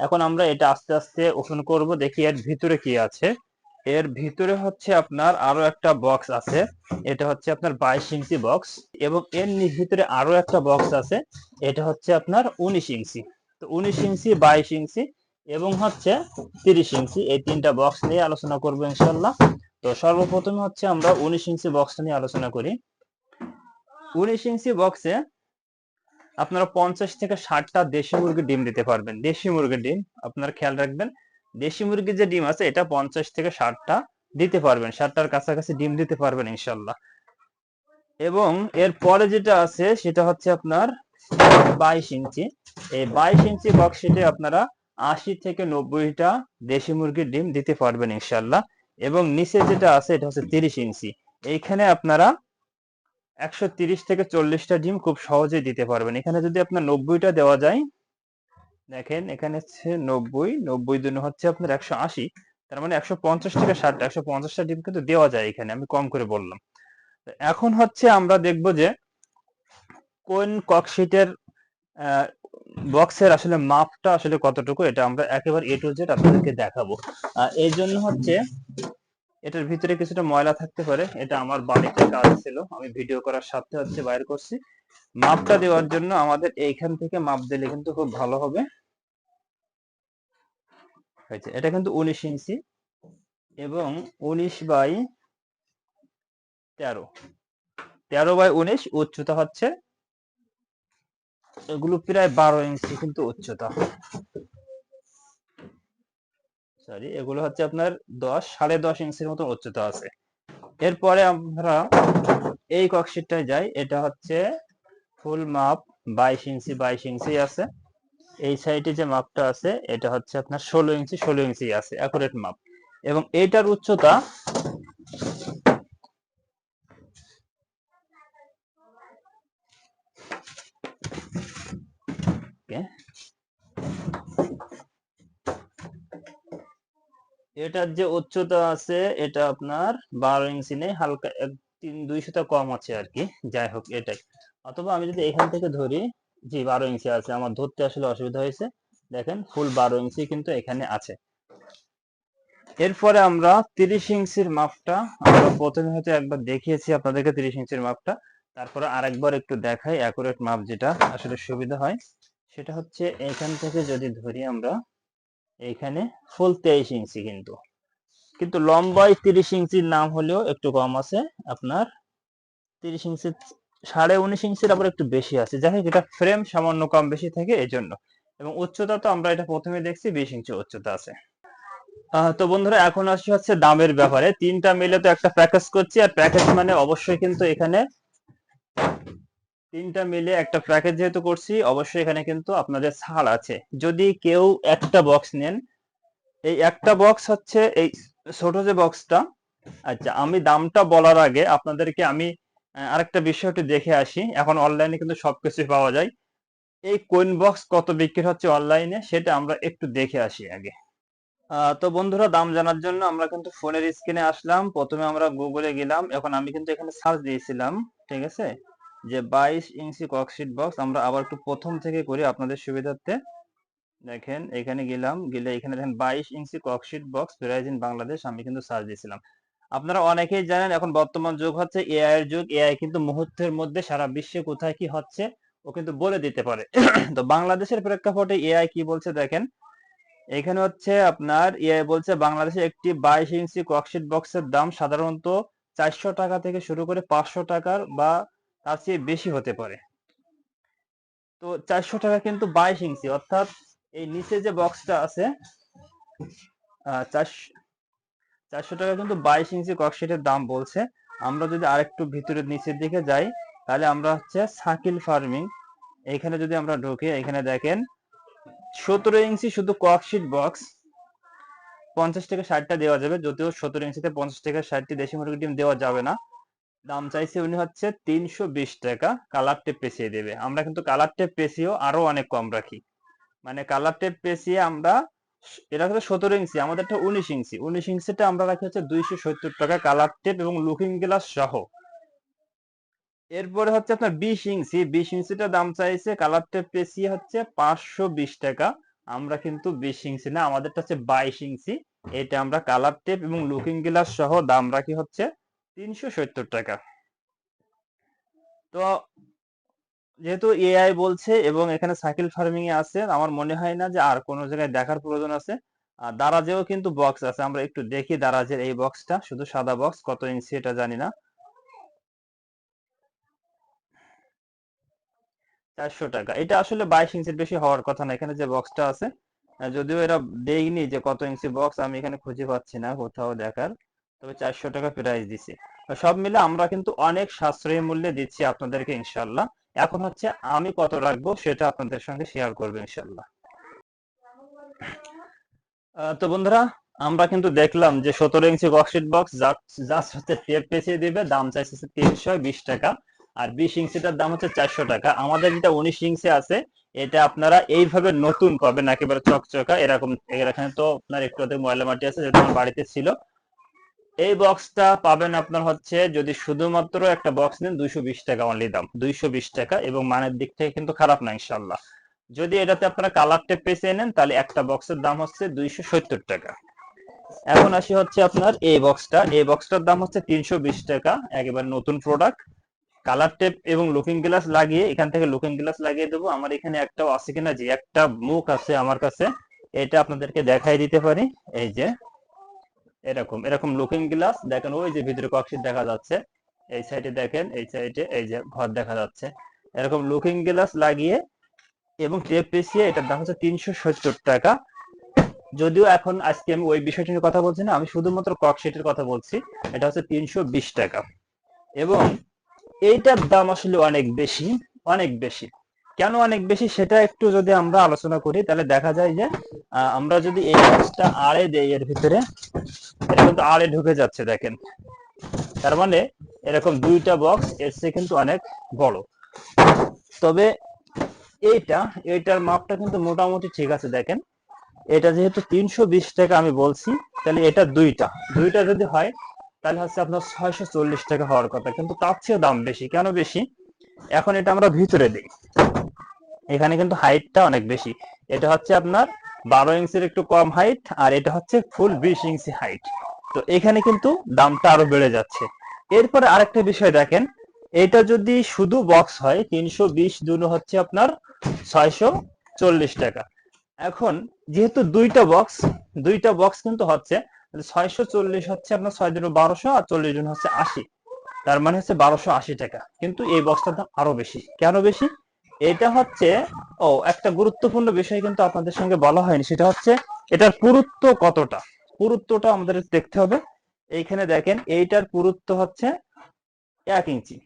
এখন আমরা এটা আস্তে আস্তে ওপেন করব, দেখি এর ভিতরে কি আছে। এর ভিতরে হচ্ছে আপনার আরও একটা বক্স আছে, এটা হচ্ছে আপনার বাইশ ইঞ্চি বক্স এবং এর ভিতরে আরও একটা বক্স আছে, এটা হচ্ছে আপনার উনিশ ইঞ্চি। তো উনিশ ইঞ্চি, বাইশ ইঞ্চি এবং হচ্ছে তিরিশ ইঞ্চি, এই তিনটা বক্স নিয়ে আলোচনা করব ইনশাল্লাহ তো সর্বপ্রথমে হচ্ছে আমরা উনিশ ইঞ্চি বক্সটা নিয়ে আলোচনা করি। উনিশ ইঞ্চি বক্সে আপনারা পঞ্চাশ থেকে ষাটটা দেশি মুরগির ডিম দিতে পারবেন। দেশি মুরগির ডিম, আপনারা খেয়াল রাখবেন, দেশি মুরগির যে ডিম আছে, এটা পঞ্চাশ থেকে ষাটটা দিতে পারবেন, ষাটটার কাছাকাছি ডিম দিতে পারবেন, ইনশাল্লাহ। এবং এর পরে যেটা আছে, সেটা হচ্ছে আপনার বাইশ ইঞ্চি। এই বাইশ ইঞ্চি বক্সিটে আপনারা আশি থেকে নব্বইটা দেশি মুরগির ডিম দিতে পারবেন, ইনশাল্লাহ। এবং নিচে যেটা আছে, এটা হচ্ছে তিরিশ ইঞ্চি। এইখানে আপনারা একশো তিরিশ থেকে চল্লিশটা ডিম খুব সহজেই দিতে পারবেন। এখানে যদি আপনার নব্বইটা দেওয়া যায়, দেখেন এখানে হচ্ছে নব্বই নব্বই দিন হচ্ছে আপনার একশো আশি, তার মানে একশো পঞ্চাশ থেকে ষাটটা, একশো পঞ্চাশটা ডিম কিন্তু দেওয়া যায় এখানে, আমি কম করে বললাম। এখন হচ্ছে আমরা দেখব যে কোন ককশিটের বক্সের আসলে মাপটা আসলে কতটুকু, এটা আমরা একেবারে এ টু জেড আপনাদেরকে দেখাবো। এই জন্য হচ্ছে এটার ভিতরে কিছুটা ময়লা থাকতে পারে। এটা আমার বাড়িতে কাজ ছিল। আমি ভিডিও করার সাথে হচ্ছে বাইর করছি। মাপটা দেওয়ার জন্য আমাদের এইখান থেকে মাপ দিলে কিন্তু খুব ভালো হবে। এটা কিন্তু উনিশ ইঞ্চি এবং উনিশ বাই তেরো। তেরো বাই উনিশ উচ্চতা হচ্ছে, এগুলো প্রায় বারো ইঞ্চি কিন্তু উচ্চতা। সরি এগুলো হচ্ছে আপনার দশ, সাড়ে দশ ইঞ্চির মতো উচ্চতা আছে। এরপরে আমরা এই ককশিটটায় যাই, এটা হচ্ছে ফুল মাপ বাইশ ইঞ্চি বাইশ ইঞ্চি আছে। এই সাইডে যে মাপটা আছে, এটা হচ্ছে আপনার ষোলো ইঞ্চি ষোলো ইঞ্চি আছে অ্যাকুরেট মাপ এবং এটার উচ্চতা এটার যে উচ্চতা আছে, এটা আপনার বারো ইঞ্চি নেই, হালকা এক তিন দুই সুতা কম আছে আর কি। যাই হোক, এটাই। অথবা আমি যদি এখান থেকে ধরি, জি, বারো ইঞ্চি আছে, আমার ধরতে আসলে অসুবিধা হয়েছে। দেখেন, ফুল বারো ইঞ্চি কিন্তু এখানে আছে। এরপরে আমরা তিরিশ ইঞ্চির মাপটা, আমরা প্রথমে হয়তো একবার দেখিয়েছি আপনাদেরকে তিরিশ ইঞ্চির মাপটা। তারপরে আরেকবার একটু দেখাই অ্যাকুরেট মাপ যেটা আসলে সুবিধা হয়। সেটা হচ্ছে এখান থেকে যদি ধরি আমরা এইখানে ফুল তেইশ ইঞ্চি কিন্তু। কিন্তু লম্বায় তিরিশ ইঞ্চির নাম হলেও একটু কম আছে। আপনার তিরিশ ইঞ্চি, সাড়ে উনিশ ইঞ্চির আবার একটু বেশি আছে। যাই হোক, এটা ফ্রেম সামান্য কম বেশি থাকে এই জন্য এবং উচ্চতা তো আমরা এটা প্রথমে দেখছি, বিশ ইঞ্চি উচ্চতা আছে। তো বন্ধুরা, এখন আসি হচ্ছে দামের ব্যাপারে। তিনটা মিলে তো একটা প্যাকেজ করছি। আর প্যাকেজ মানে অবশ্যই কিন্তু এখানে তিনটা মিলে একটা প্যাকেজ যেহেতু করছি, অবশ্যই এখানে কিন্তু আপনাদের ছাড় আছে। যদি কেউ একটা বক্স নেন, এই একটা বক্স হচ্ছে এই ছোট যে বক্সটা আচ্ছা আমি দামটা বলার আগে আপনাদেরকে আমি আরেকটা বিষয় একটু দেখে আসি। এখন অনলাইনে কিন্তু সবকিছু পাওয়া যায়। এই কোইন বক্স কত বিক্রি হচ্ছে অনলাইনে সেটা আমরা একটু দেখে আসি আগে। তো বন্ধুরা, দাম জানার জন্য আমরা কিন্তু ফোনের স্ক্রিনে আসলাম। প্রথমে আমরা গুগলে গেলাম। এখন আমি কিন্তু এখানে সার্চ দিয়েছিলাম, ঠিক আছে? যে বাইশ ইঞ্চি ককশিট বক্স, আমরা আবার একটু প্রথম থেকে করি আপনাদের সুবিধার্থে। দেখেন, এখানে গেলাম, গেলে এখানে দেখেন বাইশ inch cork sheet box, price in Bangladesh, আমি কিন্তু সার্চ দিয়েছিলাম। আপনারা অনেকেই জানেন, এখন বর্তমান যুগ হচ্ছে এআই এর যুগ। এআই কিন্তু মুহূর্তের মধ্যে সারা বিশ্বে কোথায় কি হচ্ছে, ও কিন্তু বলে দিতে পারে। তো বাংলাদেশের প্রেক্ষাপটে এআই কি বলছে দেখেন, এখানে হচ্ছে আপনার, এআই বলছে বাংলাদেশে একটি বাইশ ইঞ্চি ককশিট বক্সের দাম সাধারণত চারশো টাকা থেকে শুরু করে পাঁচশো টাকার বা তার চেয়ে বেশি হতে পারে। তো চারশো টাকা কিন্তু বাইশ ইঞ্চি অর্থাৎ এই নিচে যে বক্সটা আছে চারশো টাকা কিন্তু বাইশ ইঞ্চি ককশিটের দাম বলছে। আমরা যদি আরেকটু ভিতরের নিচের দিকে যাই, তাহলে আমরা হচ্ছে সাকিল ফার্মিং এখানে যদি আমরা ঢুকি, এখানে দেখেন, সতেরো ইঞ্চি শুধু ককশিট বক্স পঞ্চাশ থেকে ষাটটা দেওয়া যাবে, যদিও সতেরো ইঞ্চিতে পঞ্চাশ থেকে ষাটটি দেশি মুরগির ডিম দেওয়া যাবে না। দাম চাইছে উনি হচ্ছে তিনশো বিশ টাকা কালার টেপ পেঁচিয়ে দেবে। আমরা কিন্তু কালার টেপ পেঁচিয়েও আরও অনেক কম রাখি। মানে কালার টেপ পেঁচিয়ে আমরা এটা হচ্ছে সতেরো ইঞ্চি আমাদেরটা উনিশ ইঞ্চি। উনিশ ইঞ্চিটা আমরা রাখি হচ্ছে দুইশো সত্তর টাকা কালার টেপ এবং লুকিং গ্লাস সহ। এরপরে হচ্ছে আপনার বিশ ইঞ্চি, বিশ ইঞ্চিটা দাম চাইছে কালার টেপ পেঁচিয়ে হচ্ছে পাঁচশো বিশ টাকা। আমরা কিন্তু বিশ ইঞ্চি না আমাদেরটা হচ্ছে বাইশ ইঞ্চি। এটা আমরা কালার টেপ এবং লুকিং গ্লাস সহ দাম রাখি হচ্ছে তিনশো সত্তর টাকা। তো যেহেতু এআই বলছে এবং এখানে সাইকেল ফার্মিং এ আছে, আমার মনে হয় না যে আর জায়গায় দেখার প্রয়োজন আছে। আর দারাজেও কিন্তু বক্স আছে, আমরা একটু দেখি দারাজের এই বক্সটা শুধু সাদা বক্স কত ইঞ্চি এটা জানি না। চারশো টাকা। এটা আসলে বাইশ ইঞ্চির বেশি হওয়ার কথা না, এখানে যে বক্সটা আছে। যদিও এরা দেয়নি যে কত ইঞ্চি বক্স আমি এখানে খুঁজে পাচ্ছি না, কোথাও দেখার। তবে চারশো টাকা প্রাইস দিছে। সব মিলে আমরা কিন্তু অনেক সাশ্রয়ী মূল্যে দিচ্ছি আপনাদেরকে ইনশাল্লাহ এখন হচ্ছে আমি কত রাখব সেটা আপনাদের সঙ্গে শেয়ার করব ইনশাল্লাহ তো বন্ধুরা, আমরা কিন্তু দেখলাম যে সতেরো ইঞ্চি বক্সিট বক্স জাস্ট হচ্ছে টেপ পেঁচিয়ে দিবে, দাম চাইছে তিনশো বিশ টাকা। আর বিশ ইঞ্চিটার দাম হচ্ছে চারশো টাকা। আমাদের যেটা উনিশ ইঞ্চি আছে, এটা আপনারা এইভাবে নতুন পাবেন, একেবারে চকচকা, এরকম। এখানে তো আপনার একটু ময়লা মাটি আছে, যেটা বাড়িতে ছিল। এই বক্সটা পাবেন আপনার হচ্ছে যদি শুধুমাত্র একটা বক্স নেন দুইশো বিশ টাকা অনলি দাম, দুইশো বিশ টাকা এবং মানের দিক থেকে কিন্তু খারাপ না ইনশাল্লাহ যদি এটাতে আপনারা কালার টেপ পেঁচিয়ে নেন, তাহলে একটা বক্সের দাম হচ্ছে দুইশো সত্তর টাকা। এখন আসি হচ্ছে আপনার এই বক্সটা এই বক্সটার দাম হচ্ছে তিনশো বিশ টাকা, একেবারে নতুন প্রোডাক্ট কালার টেপ এবং লুকিং গ্লাস লাগিয়ে, এখান থেকে লুকিং গ্লাস লাগিয়ে দেবো। আমার এখানে একটাও আছে কিনা যে একটা মুখ আছে আমার কাছে, এটা আপনাদেরকে দেখাই দিতে পারি। এই যে এরকম এরকম লুকিং গ্লাস দেখেন ওই যে ভিতরে কক্সিট দেখা যাচ্ছে, এই সাইডে দেখেন, এই সাইডে এই যে ঘর দেখা যাচ্ছে। এরকম লুকিং গ্লাস লাগিয়ে এবং টেপ পেঁচিয়ে এটার দাম হচ্ছে তিনশো সত্তর টাকা। যদিও এখন আজকে আমি ওই বিষয়টা নিয়ে কথা বলছি না, আমি শুধুমাত্র ককশিটের কথা বলছি, এটা হচ্ছে তিনশো বিশ টাকা। এবং এইটার দাম আসলে অনেক বেশি অনেক বেশি। কেন অনেক বেশি সেটা একটু যদি আমরা আলোচনা করি, তাহলে দেখা যায় যে আমরা যদি এই বক্সটা আড়ে দেই এর ভিতরে, এটা কিন্তু আড়ে ঢুকে যাচ্ছে, দেখেন। তার মানে এরকম দুইটা বক্স এর চেয়ে কিন্তু অনেক বড়। তবে এইটা, এইটার মাপটা কিন্তু মোটামুটি ঠিক আছে, দেখেন। এটা যেহেতু তিনশো বিশ টাকা আমি বলছি, তাহলে এটা দুইটা। দুইটা যদি হয়, তাহলে হচ্ছে আপনার ছয়শো চল্লিশ টাকা হওয়ার কথা। কিন্তু তার চেয়েও দাম বেশি। কেন বেশি? এখন এটা আমরা ভিতরে দিই। এখানে কিন্তু হাইটটা অনেক বেশি। এটা হচ্ছে আপনার বারো ইঞ্চির একটু কম হাইট আর এটা হচ্ছে ফুল বিশ ইঞ্চি হাইট তো এখানে কিন্তু দামটা আরও বেড়ে যাচ্ছে। এরপরে আরেকটা বিষয় দেখেন, এটা যদি শুধু বক্স হয়, তিনশো বিশ দুনো হচ্ছে আপনার ছয়শো চল্লিশ টাকা। এখন যেহেতু দুইটা বক্স দুইটা বক্স কিন্তু হচ্ছে ছয়শো চল্লিশ হচ্ছে আপনার ছয় জন বারোশো, আর চল্লিশ জন হচ্ছে আশি। তার মানে হচ্ছে বারোশো আশি টাকা। কিন্তু এই বক্সটার দাম আরও বেশি। কেন বেশি? এটা হচ্ছে, ও, একটা গুরুত্বপূর্ণ বিষয় কিন্তু আপনাদের সঙ্গে বলা হয়নি। সেটা হচ্ছে, এটার পুরুত্ব কতটা? পুরুত্বটা আমাদের দেখতে হবে। এইখানে দেখেন, এইটার পুরুত্ব হচ্ছে এক ইঞ্চি।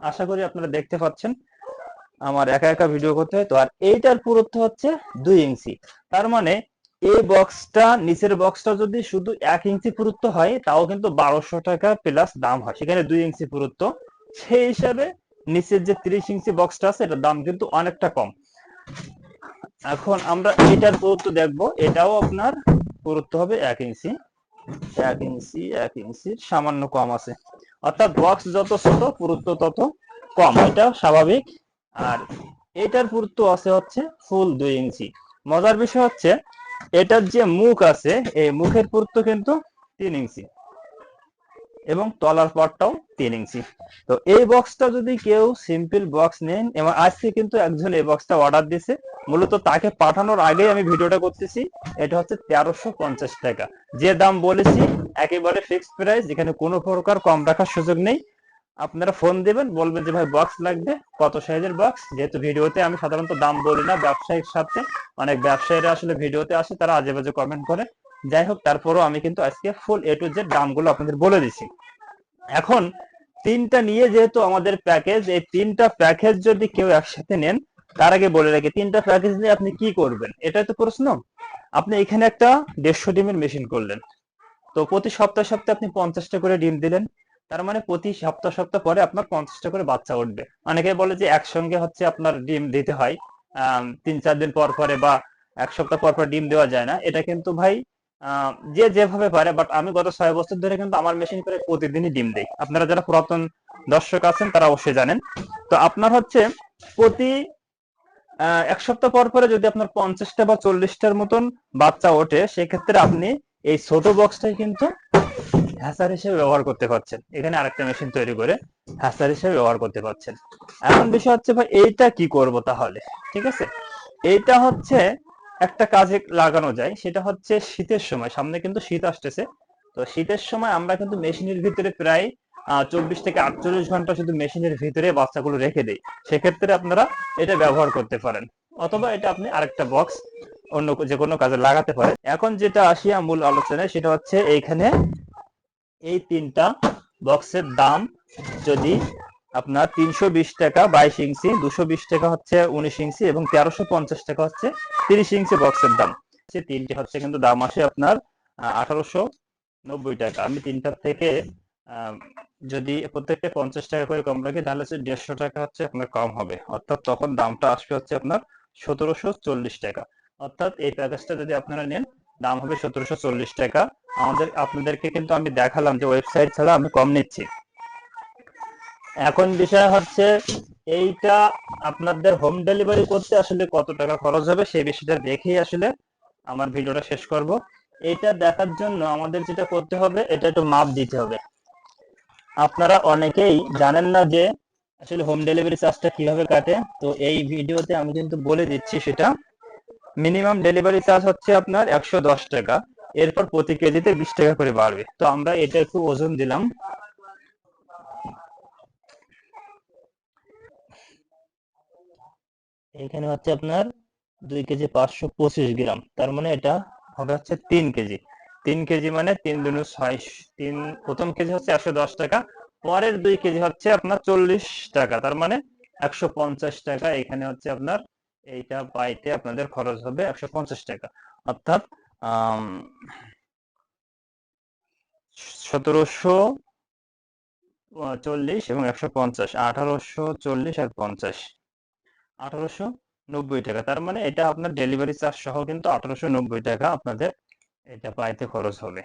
আশা করি আপনারা দেখতে পাচ্ছেন। আমার একা একা ভিডিও করতে হয়। তো আর এইটার পুরুত্ব হচ্ছে দুই ইঞ্চি। তার মানে এই বক্সটা, নিচের বক্সটা যদি শুধু এক ইঞ্চি পুরুত্ব হয়, তাও কিন্তু বারোশো টাকা প্লাস দাম হয়। সেখানে দুই ইঞ্চি পুরুত্ব। সেই হিসাবে নিচের যে ত্রিশ ইঞ্চি বক্সটা আছে, এটার দাম কিন্তু অনেকটা কম। এখন আমরা এটার পুরুত্ব দেখব। এটাও আপনার পুরুত্ব হবে এক ইঞ্চি এক ইঞ্চি, এক ইঞ্চির সামান্য কম আছে। অর্থাৎ বক্স যত ছোট, পুরুত্ব তত কম। এটা স্বাভাবিক। আর এটার পুরুত্ব আছে হচ্ছে ফুল দুই ইঞ্চি। মজার বিষয় হচ্ছে, এটার যে মুখ আছে, এই মুখের পুরুত্ব কিন্তু তিন ইঞ্চি। এবং তলার পরটাও তিন ইঞ্চি। তো এই বক্সটা যদি কেউ সিম্পল বক্স নেন, এবং আজকে কিন্তু একজন এই বক্সটা অর্ডার দিছে মূলত তাকে পাঠানোর আগেই আমি ভিডিওটা করতেছি, এটা হচ্ছে তেরোশো পঞ্চাশ টাকা। যে দাম বলেছি, একেবারে ফিক্সড প্রাইস যেখানে কোনো প্রকার কম রাখার সুযোগ নেই। আপনারা ফোন দিবেন, বলবেন যে ভাই বক্স লাগবে, কত সাইজের বক্স যেহেতু ভিডিওতে আমি সাধারণত দাম বলি না ব্যবসায়িক সাথে, অনেক ব্যবসায়ীরা আসলে ভিডিওতে আসে, তারা আজে বাজে কমেন্ট করে। যাই হোক তারপরও আমি কিন্তু আজকে ফুল এ টু জেড দামগুলো আপনাদের বলে দিছি। এখন তিনটা নিয়ে যেহেতু আমাদের প্যাকেজ এই তিনটা প্যাকেজ যদি কেউ একসাথে নেন, তার আগে বলে রাখি, তিনটা প্যাকেজ নিয়ে আপনি কি করবেন? এটাই তো প্রশ্ন। আপনি এখানে একটা দেড়শো ডিমের মেশিন করলেন। তো প্রতি সপ্তাহ সপ্তাহে আপনি পঞ্চাশটা করে ডিম দিলেন। তার মানে প্রতি সপ্তাহ সপ্তাহ পরে আপনার পঞ্চাশটা করে বাচ্চা উঠবে। অনেকে বলে যে একসঙ্গে হচ্ছে আপনার ডিম দিতে হয় তিন চার দিন পর পরে বা এক সপ্তাহ পর পর ডিম দেওয়া যায় না। এটা কিন্তু ভাই যে যেভাবে পারে বাট আমি গত ছয় বছর ধরে কিন্তু আমার মেশিন করে প্রতিদিনই ডিম দেই। আপনারা যারা পুরাতন দর্শক আছেন, তারা অবশ্যই জানেন। তো আপনার হচ্ছে প্রতি এক সপ্তাহ পর পরে যদি আপনার পঞ্চাশটা বা চল্লিশটার মতন বাচ্চা ওঠে, সেক্ষেত্রে আপনি এই ছোট বক্সটাই কিন্তু হ্যাসার হিসেবে ব্যবহার করতে পারছেন। এখানে আরেকটা মেশিন তৈরি করে হ্যাসার হিসেবে ব্যবহার করতে পারছেন। এখন বিষয় হচ্ছে ভাই, এইটা কি করব তাহলে? ঠিক আছে? এইটা হচ্ছে একটা কাজে লাগানো যায়, সেটা হচ্ছে শীতের সময়। সামনে কিন্তু শীত আসতেছে। তো শীতের সময় আমরা কিন্তু মেশিনের ভিতরে প্রায় চব্বিশ থেকে আটচল্লিশ ঘণ্টা শুধু মেশিনের ভিতরে বাচ্চাগুলো রেখে দেই। সেক্ষেত্রে আপনারা এটা ব্যবহার করতে পারেন। অথবা এটা আপনি আরেকটা বক্স অন্য যে কোনো কাজে লাগাতে পারেন। এখন যেটা আসিয়া মূল আলোচনায়, সেটা হচ্ছে এইখানে এই তিনটা বক্সের দাম যদি আপনার তিনশো বিশ টাকা, বাইশ ইঞ্চি, দুশো বিশ টাকা হচ্ছে উনিশ ইঞ্চি এবং তেরোশো পঞ্চাশ টাকা হচ্ছে তিরিশ ইঞ্চি বক্সের দাম। সে তিনটে হচ্ছে কিন্তু দাম আসে আপনার আঠারোশো নব্বই টাকা। আমি তিনটার থেকে যদি প্রত্যেকটা পঞ্চাশ টাকা করে কম রাখি, তাহলে হচ্ছে দেড়শো টাকা হচ্ছে আপনার কম হবে। অর্থাৎ তখন দামটা আসবে হচ্ছে আপনার সতেরোশো চল্লিশ টাকা। অর্থাৎ এই প্যাকেজটা যদি আপনারা নেন, দাম হবে সতেরোশো চল্লিশ টাকা। আমাদের, আপনাদেরকে কিন্তু আমি দেখালাম যে ওয়েবসাইট ছাড়া আমি কম নিচ্ছি। এখন বিষয় হচ্ছে, এইটা আপনাদের হোম ডেলিভারি করতে আসলে কত টাকা খরচ হবে সেই বিষয়টা দেখেই আসলে আমার ভিডিওটা শেষ করব। এটা দেখার জন্য আমাদের যেটা করতে হবে, এটা একটু মাপ দিতে হবে। আপনারা অনেকেই জানেন না যে আসলে হোম ডেলিভারি চার্জটা কীভাবে কাটে, তো এই ভিডিওতে আমি কিন্তু বলে দিচ্ছি সেটা। মিনিমাম ডেলিভারি চার্জ হচ্ছে আপনার একশো দশ টাকা, এরপর প্রতি কেজিতে বিশ টাকা করে বাড়বে। তো আমরা এটা একটু ওজন দিলাম। এখানে হচ্ছে আপনার দুই কেজি পাঁচশো পঁচিশ গ্রাম। তার মানে এটা হবে হচ্ছে তিন কেজি। তিন কেজি মানে তিন দুনো তিন, প্রথম কেজি হচ্ছে একশো দশ টাকা, পরের দুই কেজি হচ্ছে আপনার চল্লিশ টাকা। তার মানে একশো পঞ্চাশ টাকা, এখানে হচ্ছে আপনার এইটা পাইতে আপনাদের খরচ হবে একশো পঞ্চাশ টাকা। অর্থাৎ সতেরোশো চল্লিশ এবং একশো পঞ্চাশ, আঠারোশো চল্লিশ আর পঞ্চাশ। আঠারোশো নব্বই টাকা। তার মানে এটা আপনার ডেলিভারি চার্জ সহ কিন্তু আঠারোশো নব্বই টাকা আপনাদের এটা পাইতে খরচ হবে।